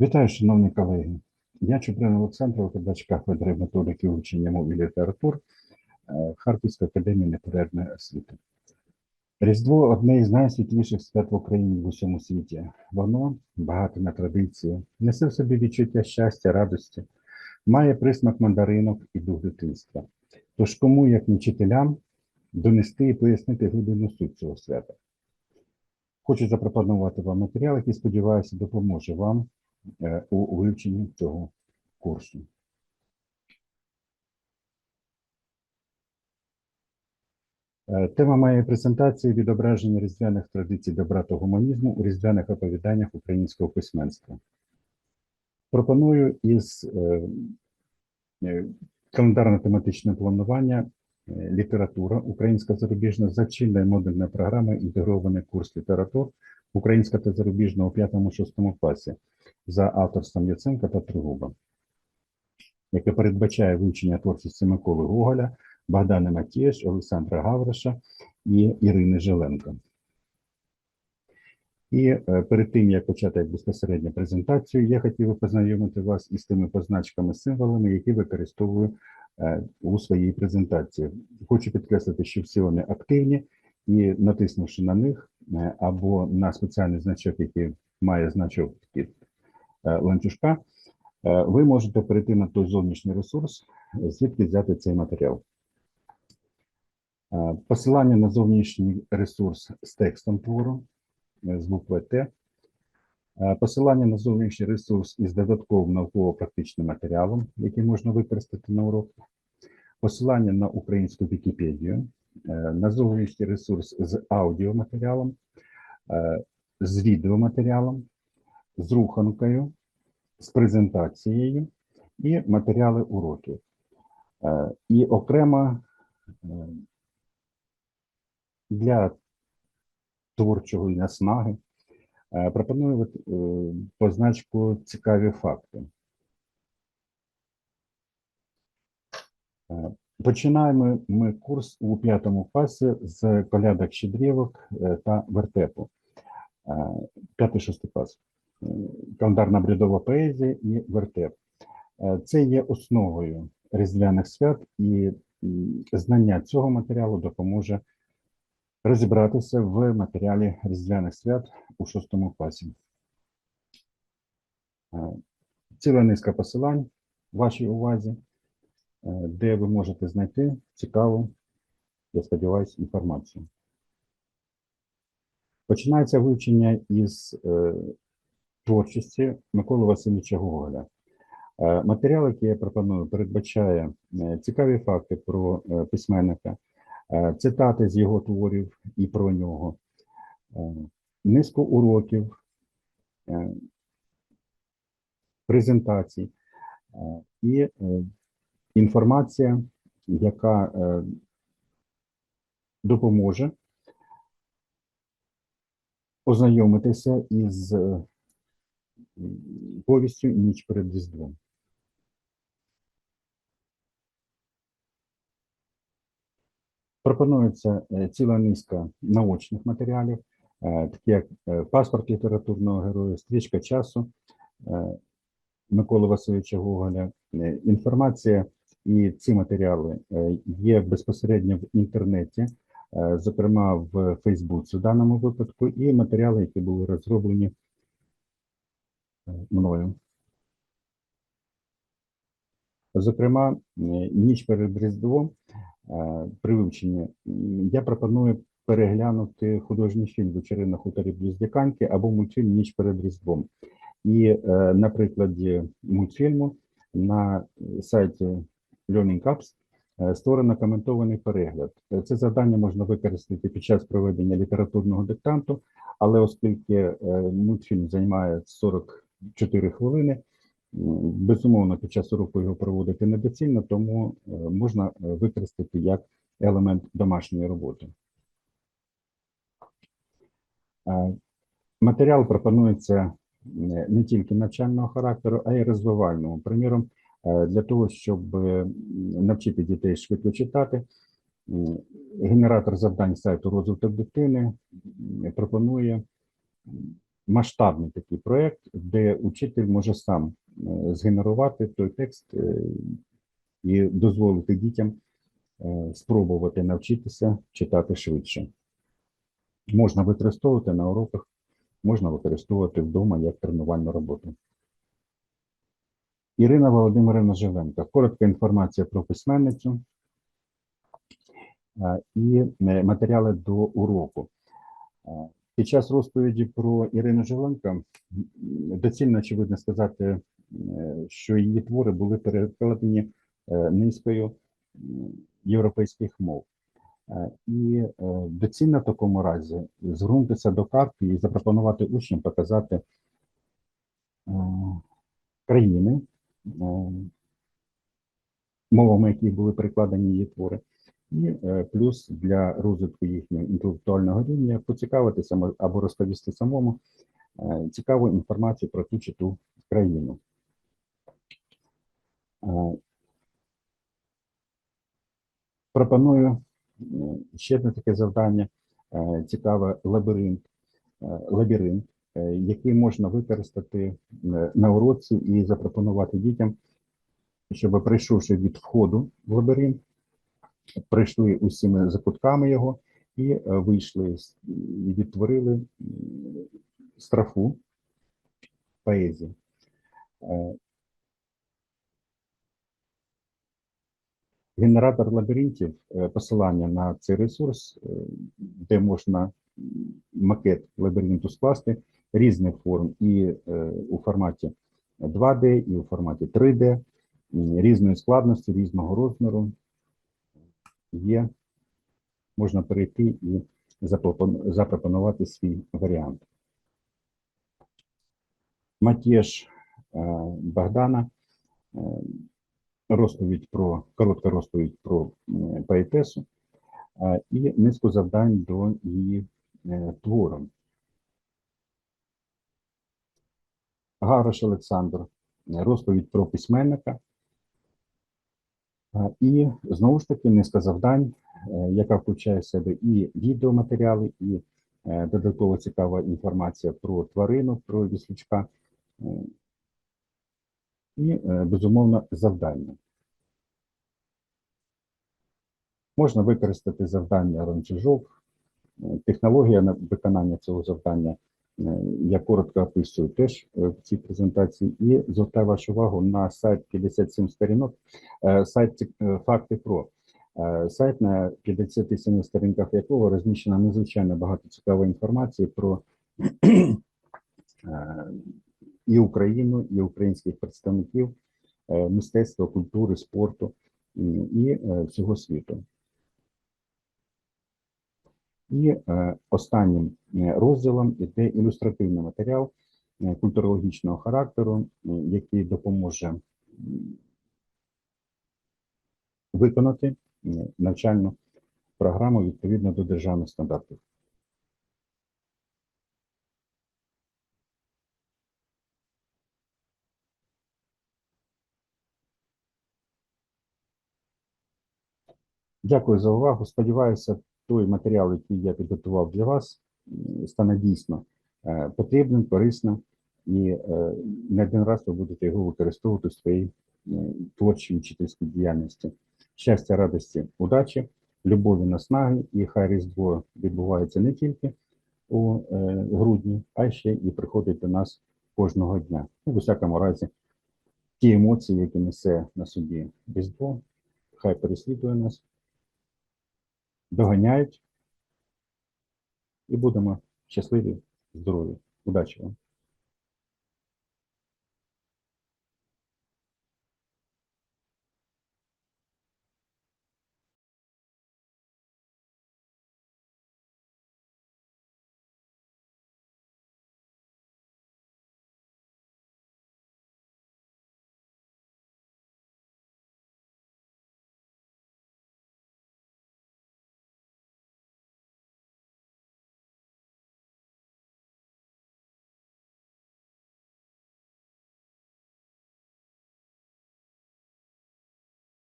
Вітаю, шановні колеги. Я Чуприн Олександр, викладач кафедри методики вивчення мов і літератур е, Харківської академії неперервної освіти. Різдво одне із найсвітліших свят в Україні в усьому світі. Воно багато на традиції, несе в собі відчуття щастя, радості, має присмак мандаринок і дух дитинства. Тож кому, як не вчителям, донести і пояснити глибину суть цього свята. Хочу запропонувати вам матеріал, який, сподіваюся, допоможе вам у вивченні цього курсу. Е, Тема моєї презентації відображення різдвяних традицій добра та гуманізму у різдвяних оповіданнях українського письменства. Пропоную із е, е, календарно-тематичне планування е, література українська зарубіжна за чинною модульною програмою інтегрований курс літератур українська та зарубіжна у 5-6 класі за авторством Яценка та Тригуба, яке передбачає вивчення творчості Миколи Гоголя, Богдана Матієш, Олександра Гавриша і Ірини Желенко. І е, перед тим, як почати безпосередньо презентацію, я хотів би познайомити вас із тими позначками, символами, які використовую е, у своїй презентації. Хочу підкреслити, що всі вони активні, і натиснувши на них е, або на спеціальний значок, який має значок ланцюжка, е, ви можете перейти на той зовнішній ресурс, е, звідки взяти цей матеріал. Е, Посилання на зовнішній ресурс з текстом твору е, з букви Т. Е, Посилання на зовнішній ресурс із додатковим науково-практичним матеріалом, який можна використати на урок. Посилання на українську Вікіпедію, е, на зовнішній ресурс з аудіоматеріалом, е, з відеоматеріалом, з руханкою, з презентацією і матеріали уроків. Е, І окремо е, для творчої наснаги е, пропоную позначку цікаві факти. Починаємо ми курс у п'ятому класі з колядок щедрівок та вертепу. Е, П'ятий-шостий клас. Календарна бредова поезія і вертеп. Е, Це є основою різдвяних свят, і знання цього матеріалу допоможе розібратися в матеріалі різдвяних свят у шостому класі. Е, Ціла низка посилань вашій увазі, е, де ви можете знайти цікаву, я сподіваюся, інформацію. Починається вивчення із творчості Миколи Васильовича Гоголя. Е, Матеріал, який я пропоную, передбачає е, цікаві факти про е, письменника, цитати з його творів і про нього, низку уроків, презентацій. І інформація, яка допоможе ознайомитися із повістю ніч перед Різдвом. Пропонується е, ціла низка наочних матеріалів, е, такі як е, паспорт літературного героя, стрічка часу Миколи Васильовича Гоголя. Інформація і ці матеріали є безпосередньо в інтернеті, зокрема в Фейсбуці в даному випадку, і матеріали, які були розроблені мною. Зокрема, ніч перед Різдвом е, при вивченні я пропоную переглянути художній фільм «Вечери на хуторі Близдяканки» або мультфільм Ніч перед Різдвом. І е, на прикладі мультфільму на сайті Learning Apps е, створено коментований перегляд. Це завдання можна використати під час проведення літературного диктанту, але оскільки мультфільм займає 44 хвилини, безумовно, під час уроку його проводити недоцільно, тому е, можна е, використати як елемент домашньої роботи. Е, Матеріал пропонується не тільки навчального характеру, а й розвивального. Приміром, для того, щоб навчити дітей швидко читати, генератор завдань сайту розвиток дитини пропонує масштабний такий проєкт, де учитель може сам е, згенерувати той текст е, і дозволити дітям е, спробувати навчитися читати швидше. Можна використовувати на уроках, можна використовувати вдома як тренувальну роботу. Ірина Володимирівна Живенко. Коротка інформація про письменницю і матеріали до уроку. Під час розповіді про Ірину Живенко доцільно, очевидно, сказати, е, що її твори були перекладені е, низкою європейських мов. Е, І доцільно в такому разі звернутися до карти і запропонувати учням показати країни, мовами, яких були перекладені її твори, і е, плюс для розвитку їхнього інтелектуального рівня поцікавитися або розповісти самому е, цікаву інформацію про ту чи ту країну. Е, Пропоную ще одне таке завдання, цікаве лабіринт, лабіринт, який можна використати на уроці і запропонувати дітям, щоб прийшовши від входу в лабіринт, прийшли усіма закутками його і е, вийшли відтворили страфу поезії. Е, Генератор лабіринтів, е, посилання на цей ресурс, де можна макет лабіринту скласти різних форм і у форматі 2D, і у форматі 3D, м, різної складності, різного розміру. Є, можна перейти і запропонувати свій варіант. Матєш е, Богдана е, розповідь про коротка розповідь про поетесу е, і низку завдань до її твору. Гарош Олександр, розповідь про письменника. І знову ж таки низка завдань, е, яка включає в себе і відеоматеріали, і е, додатково цікава інформація про тварину, про віслючка, е, і, безумовно, завдання. Можна використати завдання Е, технологія на виконання цього завдання. Е, Я коротко описую теж е, в цій презентації і звертаю вашу увагу на сайт 57 сторінок, е, сайт Факти Про. Сайт на 57 сторінках якого розміщено надзвичайно багато цікавої інформації про і Україну, і українських представників мистецтва, культури, спорту і всього світу. І е, останнім е, розділом іде ілюстративний матеріал е, культурологічного характеру, який допоможе виконати навчальну програму відповідно до державних стандартів. Дякую за увагу. Сподіваюся, той матеріал, який я підготував для вас, стане дійсно е, потрібним, корисним, і е, не один раз ви будете його використовувати в своїй е, творчій учительській діяльності. Щастя, радості, удачі, любові, наснаги, і хай Різдво відбувається не тільки у грудні, а ще і приходить до нас кожного дня. Ну, в усякому разі, ті емоції, які несе на собі Різдво, хай переслідує нас доганяють і будемо щасливі, здорові. Удачі вам!